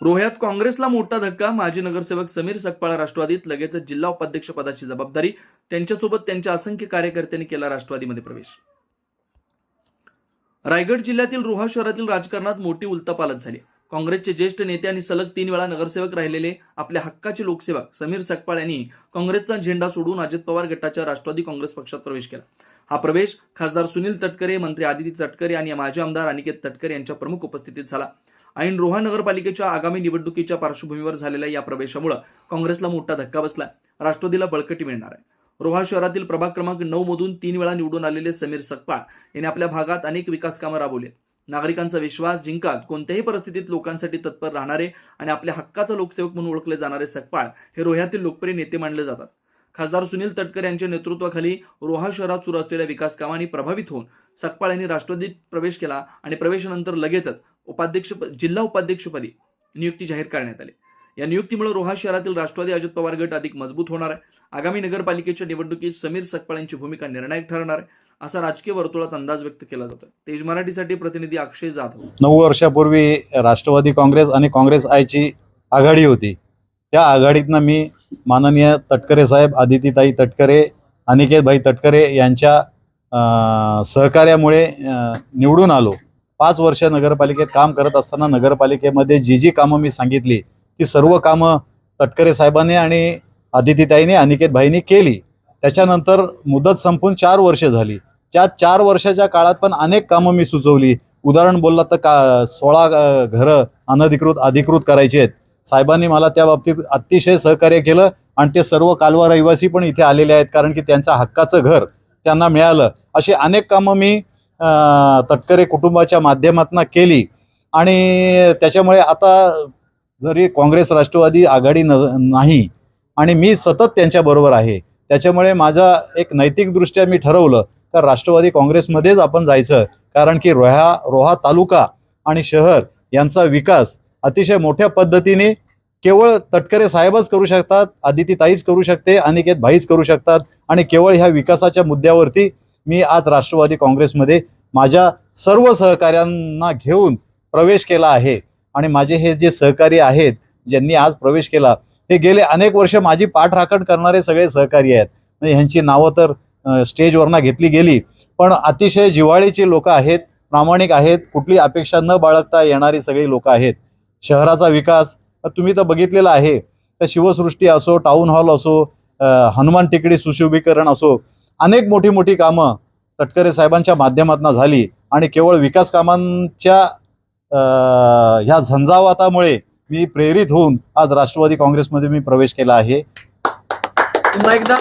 रोह्यात काँग्रेसला मोठा धक्का माजी नगरसेवक समीर सकपाळ राष्ट्रवादीत लगेच जिल्हा उपाध्यक्ष पदाची जबाबदारी त्यांच्यासोबत त्यांच्या असंख्य कार्यकर्त्यांनी केला राष्ट्रवादीमध्ये प्रवेश. रायगड जिल्ह्यातील रोहा शहरातील राजकारणात मोठी उलतापालत झाली. काँग्रेसचे ज्येष्ठ नेते आणि सलग तीन वेळा नगरसेवक राहिलेले आपल्या हक्काचे लोकसेवक समीर सकपाळ यांनी काँग्रेसचा झेंडा सोडून अजित पवार गटाच्या राष्ट्रवादी काँग्रेस पक्षात प्रवेश केला. हा प्रवेश खासदार सुनील तटकरे मंत्री आदिती तटकरे आणि माजी आमदार अनिकेत तटकरे यांच्या प्रमुख उपस्थितीत झाला. ऐन रोहा नगरपालिकेच्या आगामी निवडणुकीच्या पार्श्वभूमीवर झालेल्या या प्रवेशामुळे काँग्रेसला मोठा धक्का बसला. राष्ट्रवादीला बळकटी मिळणार आहे. रोहा शहरातील प्रभाग क्रमांक नऊ मधून तीन वेळा निवडून आलेले समीर सकपाळ यांनी आपल्या भागात अनेक विकास कामं राबवली. नागरिकांचा विश्वास जिंकत कोणत्याही परिस्थितीत लोकांसाठी तत्पर राहणारे आणि आपल्या हक्काचा लोकसेवक म्हणून ओळखले जाणारे सकपाळ हे रोह्यातील लोकप्रिय नेते मानले जातात. खासदार सुनील तटकर यांच्या नेतृत्वाखाली रोहा शहरात सुरू असलेल्या विकास कामांनी प्रभावित होऊन सकपाळ यांनी राष्ट्रवादीत प्रवेश केला आणि प्रवेशानंतर लगेचच उपाध्यक्ष जिल्हा उपाध्यक्षपदी नियुक्ती जाहीर करण्यात आली. या नियुक्तीमुळे रोहा शहरातील राष्ट्रवादी अजित पवार गट अधिक मजबूत होणार आहे. आगामी नगरपालिकेच्या निवडणुकीत समीर सकपाळ यांची भूमिका निर्णायक ठरणार आहे असा राजकीय वर्तुळात अंदाज व्यक्त केला जातो. तेज मराठीसाठी प्रतिनिधी अक्षय जाधव. नऊ वर्षापूर्वी राष्ट्रवादी काँग्रेस आणि काँग्रेस आयची आघाडी होती. त्या आघाडीतनं मी माननीय तटकरे साहेब आदितीताई तटकरे अनिकेतभाई तटकरे यांच्या सहकार्यामुळे निवडून आलो. पाच वर्ष नगरपालिकेत काम करत असताना नगरपालिकेमध्ये जी जी कामं मी सांगितली ती सर्व कामं तटकरे साहेबांनी आणि आदितीताईने अनिकेतभाईंनी केली. त्याच्यानंतर मुदत संपून चार वर्ष झाली. त्या चार वर्षाच्या काळात पण अनेक कामं मी सुचवली. उदाहरण बोलला तर का सोळा घरं अनधिकृत अधिकृत करायची आहेत. साहेबांनी मला त्या बाबतीत अतिशय सहकार्य केलं आणि ते सर्व कालवा रहिवासी पण इथे आलेले आहेत कारण की त्यांचं हक्काचं घर त्यांना मिळालं. अशी अनेक कामं मी तटकरे कुटुंबाच्या माध्यमातून केली. आणि त्याच्यामुळे आता जरी काँग्रेस राष्ट्रवादी आघाडी न नाही आणि मी सतत त्यांच्याबरोबर आहे त्याच्यामुळे माझा एक नैतिकदृष्ट्या मी ठरवलं तर राष्ट्रवादी काँग्रेसमध्येच आपण जायचं कारण की रोहा रोहा तालुका आणि शहर यांचा विकास अतिशय मोठ्या पद्धतीने केवळ तटकरे साहेबच करू शकतात आदिती ताईच करू शकते अनिकेत भाईच करू शकतात आणि केवळ ह्या विकासाच्या मुद्द्यावरती मी आज राष्ट्रवादी काँग्रेसमध्ये माझ्या सर्व सहकाऱ्यांना घेऊन प्रवेश केला आहे. आणि माझे हे जे सहकारी आहेत ज्यांनी आज प्रवेश केला हे गेले अनेक वर्ष माझी पाठराखण करणारे सगळे सहकारी आहेत. म्हणजे ह्यांची नावं तर स्टेजवरनं घेतली गेली पण अतिशय जिव्हाळीची लोकं आहेत प्रामाणिक आहेत कुठली अपेक्षा न बाळगता येणारी सगळी लोकं आहेत. शहराचा विकास तुम्ही तर बघितलेला आहे. तर शिवसृष्टी असो टाऊन हॉल असो हनुमान टेकडी सुशोभीकरण असो अनेक मोठी मोठी कामं तटकरे साहेबांच्या माध्यमातून झाली. आणि केवळ विकास कामांच्या अ, ह्या झंझावातामुळे मी प्रेरित होऊन आज राष्ट्रवादी काँग्रेसमध्ये मी प्रवेश केला आहे. एकदा